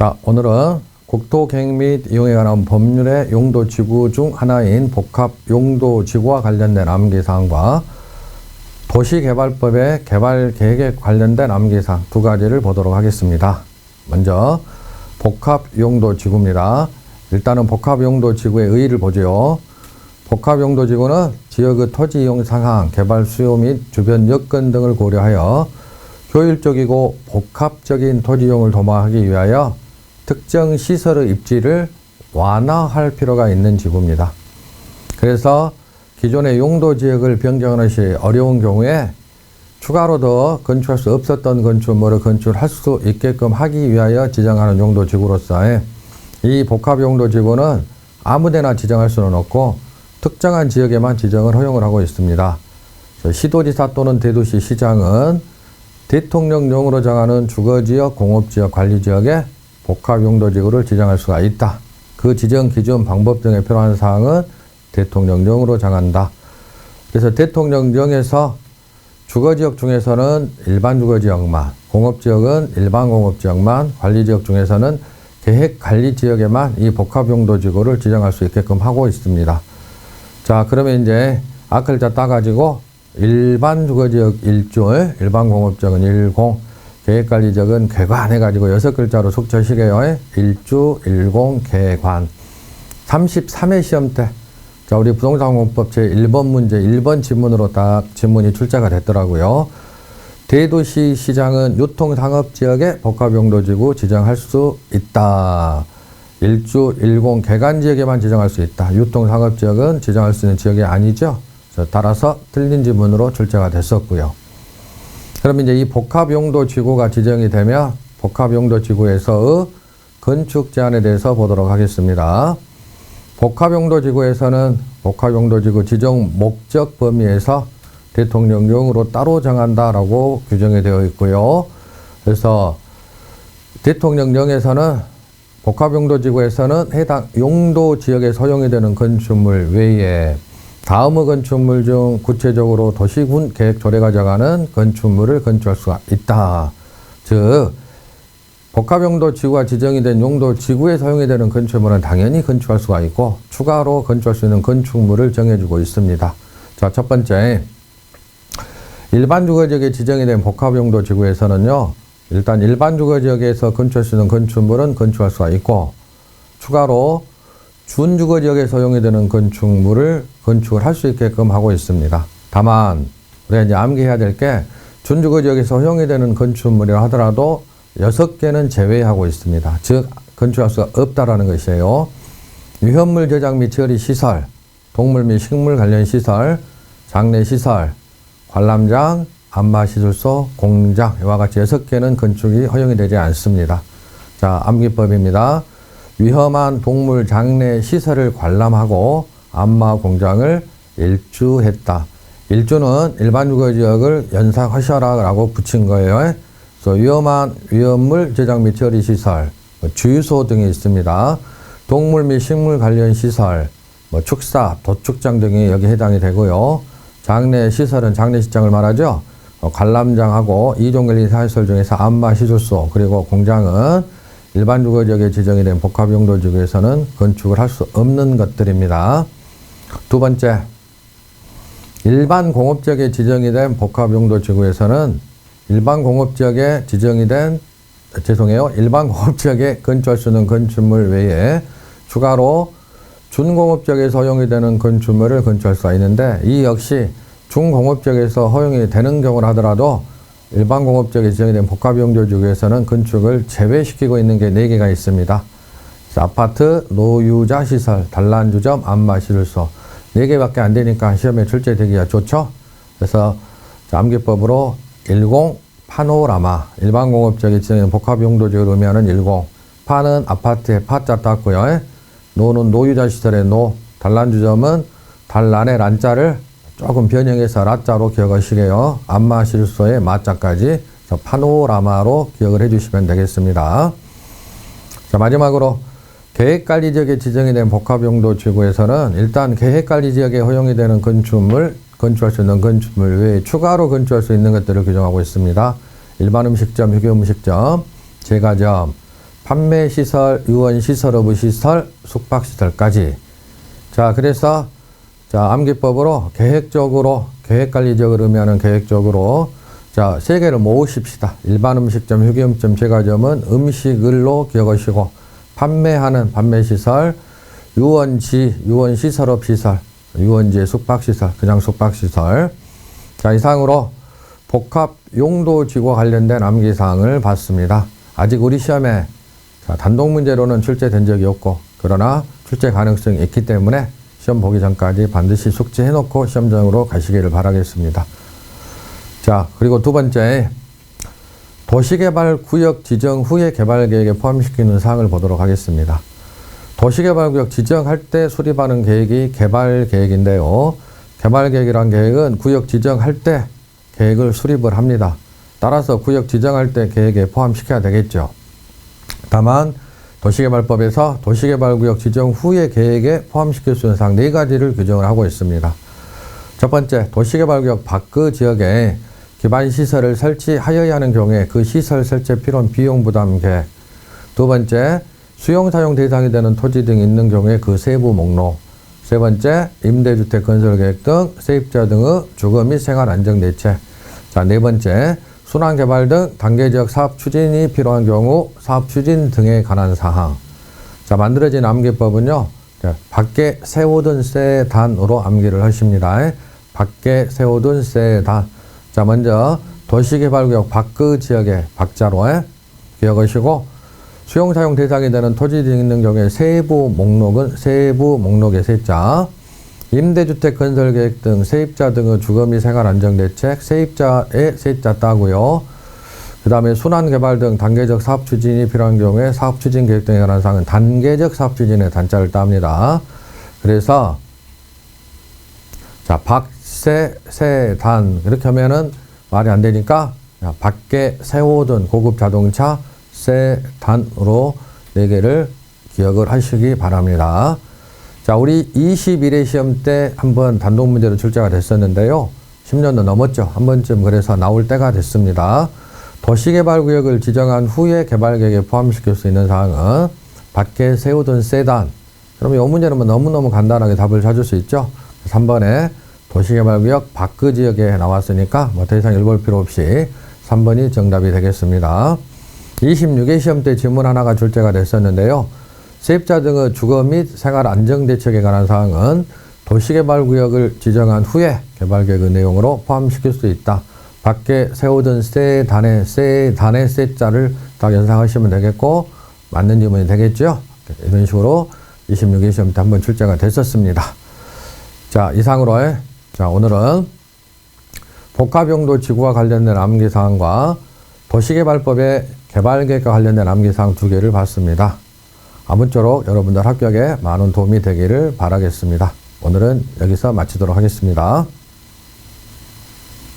자, 오늘은 국토 계획 및 이용에 관한 법률의 용도 지구 중 하나인 복합 용도 지구와 관련된 암기 사항과 도시개발법의 개발 계획에 관련된 암기 사항 두 가지를 보도록 하겠습니다. 먼저 복합 용도 지구입니다. 일단은 복합 용도 지구의 의의를 보죠. 복합 용도 지구는 지역의 토지 이용 상황, 개발 수요 및 주변 여건 등을 고려하여 효율적이고 복합적인 토지 이용을 도모하기 위하여 특정 시설의 입지를 완화할 필요가 있는 지구입니다. 그래서 기존의 용도 지역을 변경하는 시 어려운 경우에 추가로 더 건축할 수 없었던 건축물을 건축할 수 있게끔 하기 위하여 지정하는 용도 지구로서의 이 복합 용도 지구는 아무데나 지정할 수는 없고 특정한 지역에만 지정을 허용을 하고 있습니다. 시도지사 또는 대도시 시장은 대통령령으로 정하는 주거지역, 공업지역, 관리지역에 복합용도지구를 지정할 수가 있다. 그 지정 기준, 방법 등에 필요한 사항은 대통령령으로 정한다. 그래서 대통령령에서 주거지역 중에서는 일반 주거지역만, 공업지역은 일반 공업지역만, 관리지역 중에서는 계획관리지역에만 이 복합용도지구를 지정할 수 있게끔 하고 있습니다. 자, 그러면 이제 아클자 따가지고 일반 주거지역 1줄, 일반 공업지역은 10, 계획관리지역은 개관 해가지고 여섯 글자로 속처시게요. 1주, 10, 개관. 33회 시험 때, 자, 우리 부동산공법 제1번 문제 1번 지문으로 딱 지문이 출제가 됐더라고요. 대도시 시장은 유통상업지역에 복합용도지구 지정할 수 있다. 1주 10 개간지역에만 지정할 수 있다. 유통상업지역은 지정할 수 있는 지역이 아니죠. 따라서 틀린 지문으로 출제가 됐었고요. 그럼 이제 이 복합용도 지구가 지정이 되면 복합용도 지구에서의 건축 제한에 대해서 보도록 하겠습니다. 복합용도 지구에서는 복합용도 지구 지정 목적 범위에서 대통령령으로 따로 정한다라고 규정이 되어 있고요. 그래서 대통령령에서는 복합용도 지구에서는 해당 용도 지역에 소용이 되는 건축물 외에 다음의 건축물 중 구체적으로 도시군 계획 조례가 정하는 건축물을 건축할 수가 있다. 즉 복합용도 지구가 지정이 된 용도 지구에 사용이 되는 건축물은 당연히 건축할 수가 있고 추가로 건축할 수 있는 건축물을 정해주고 있습니다. 자, 첫 번째 일반 주거지역에 지정이 된 복합용도 지구에서는요. 일단 일반 주거지역에서 건축할 수 있는 건축물은 건축할 수가 있고 추가로 준주거 지역에 사용이 되는 건축물을 건축을 할 수 있게끔 하고 있습니다. 다만 우리가 이제 암기해야 될 게 준주거 지역에서 허용이 되는 건축물이라 하더라도 여섯 개는 제외하고 있습니다. 즉 건축할 수가 없다라는 것이에요. 위험물 저장 및 처리 시설, 동물 및 식물 관련 시설, 장례 시설, 관람장, 안마시술소, 공장 이와 같이 여섯 개는 건축이 허용이 되지 않습니다. 자, 암기법입니다. 위험한 동물 장례 시설을 관람하고 안마 공장을 일주했다. 일주는 일반 주거 지역을 연상하셔라라고 붙인 거예요. 그래서 위험한 위험물 저장 및 처리 시설, 뭐 주유소 등이 있습니다. 동물 및 식물 관련 시설, 뭐 축사, 도축장 등이 여기 해당이 되고요. 장례 시설은 장례식장을 말하죠. 어, 관람장하고 이종관리 시설 중에서 안마 시술소 그리고 공장은 일반 주거지역에 지정이 된 복합용도 지구에서는 건축을 할 수 없는 것들입니다. 두 번째, 일반 공업지역에 지정이 된 복합용도 지구에서는 일반 공업지역에 지정이 된 죄송해요. 일반 공업지역에 건축할 수 있는 건축물 외에 추가로 준공업지역에 허용이 되는 건축물을 건축할 수가 있는데 이 역시 중공업지역에서 허용이 되는 경우를 하더라도 일반 공업지역에 지정이 된 복합용도지구에서는 건축을 제외시키고 있는 게네 개가 있습니다. 아파트, 노유자 시설, 단란주점, 안마시술소 네 개밖에 안 되니까 시험에 출제되기가 좋죠. 그래서 암기법으로 10 파노라마 일반 공업지역에 지정된 복합용도지구를 의미하는 10 파는 아파트에 파자 땄고요. 노는 노유자 시설의 노, 단란주점은 단란의 란자를 조금 변형해서 라자로 기억하시게요. 안마 실소의 마자까지 파노라마로 기억을 해주시면 되겠습니다. 자, 마지막으로 계획관리지역에 지정이 된 복합용도 지구에서는 일단 계획관리지역에 허용이 되는 건축물, 건축할 수 있는 건축물 외에 추가로 건축할 수 있는 것들을 규정하고 있습니다. 일반 음식점, 휴게 음식점, 제과점, 판매시설, 유원시설, 어부시설, 숙박시설까지. 자, 그래서 자, 암기법으로 계획적으로, 계획관리적 으로 하면은 계획적으로 자, 세 개를 모으십시다. 일반 음식점, 휴게음점, 제과점은 음식을로 기억하시고 판매하는 판매시설, 유원지, 유원시설업시설, 유원지의 숙박시설, 그냥 숙박시설. 자, 이상으로 복합 용도지구 관련된 암기사항을 봤습니다. 아직 우리 시험에 자, 단독 문제로는 출제된 적이 없고, 그러나 출제 가능성이 있기 때문에 시험 보기 전까지 반드시 숙지해놓고 시험장으로 가시기를 바라겠습니다. 자, 그리고 두 번째, 도시개발 구역 지정 후에 개발 계획에 포함시키는 사항을 보도록 하겠습니다. 도시개발구역 지정할 때 수립하는 계획이 개발 계획인데요. 개발 계획이란 계획은 구역 지정할 때 계획을 수립을 합니다. 따라서 구역 지정할 때 계획에 포함시켜야 되겠죠. 다만 도시개발법에서 도시개발구역 지정 후에 계획에 포함시킬 수 있는 사항 네 가지를 규정을 하고 있습니다. 첫 번째, 도시개발구역 밖의 지역에 기반 시설을 설치하여야 하는 경우에 그 시설 설치 필요한 비용 부담 계획. 두 번째, 수용 사용 대상이 되는 토지 등이 있는 경우에 그 세부 목록. 세 번째, 임대주택 건설 계획 등 세입자 등의 주거 및 생활 안정 대책. 자, 네 번째, 순환 개발 등 단계적 사업 추진이 필요한 경우 사업 추진 등에 관한 사항. 자, 만들어진 암기법은요. 자, 밖에 세우던 세단으로 암기를 하십니다. 밖에 세우던 세단. 자, 먼저 도시개발구역 밖의 지역의 박자로 기억하시고 수용 사용 대상이 되는 토지 등 있는 경우에 세부 목록은 세부 목록의 세자, 임대주택 건설 계획 등 세입자 등의 주거 및 생활 안정 대책 세입자의 세자 따고요. 그 다음에 순환 개발 등 단계적 사업 추진이 필요한 경우에 사업 추진 계획 등에 관한 사항은 단계적 사업 추진의 단자를 땁니다. 그래서 자 박세 세단 이렇게 하면은 말이 안 되니까 자, 밖에 세우던 고급 자동차 세단으로 네 개를 기억을 하시기 바랍니다. 자, 우리 21회 시험 때 한번 단독 문제로 출제가 됐었는데요. 10년도 넘었죠. 한 번쯤 그래서 나올 때가 됐습니다. 도시개발구역을 지정한 후에 개발계획에 포함시킬 수 있는 사항은 밖에 세우던 세단. 그러면 이 문제는 뭐 너무너무 간단하게 답을 찾을 수 있죠. 3번에 도시개발구역 밖의 지역에 나왔으니까 뭐 더 이상 읽을 필요 없이 3번이 정답이 되겠습니다. 26회 시험 때 질문 하나가 출제가 됐었는데요. 세입자 등의 주거 및 생활 안정 대책에 관한 사항은 도시개발구역을 지정한 후에 개발계획의 내용으로 포함시킬 수 있다. 밖에 세우던 세 단의 세 단의 세자를 딱 연상하시면 되겠고 맞는 질문이 되겠죠. 이런 식으로 26회 시험 때 한번 출제가 됐었습니다. 자 이상으로 자 오늘은 복합용도 지구와 관련된 암기사항과 도시개발법의 개발계획과 관련된 암기사항 두 개를 봤습니다. 아무쪼록 여러분들 합격에 많은 도움이 되기를 바라겠습니다. 오늘은 여기서 마치도록 하겠습니다.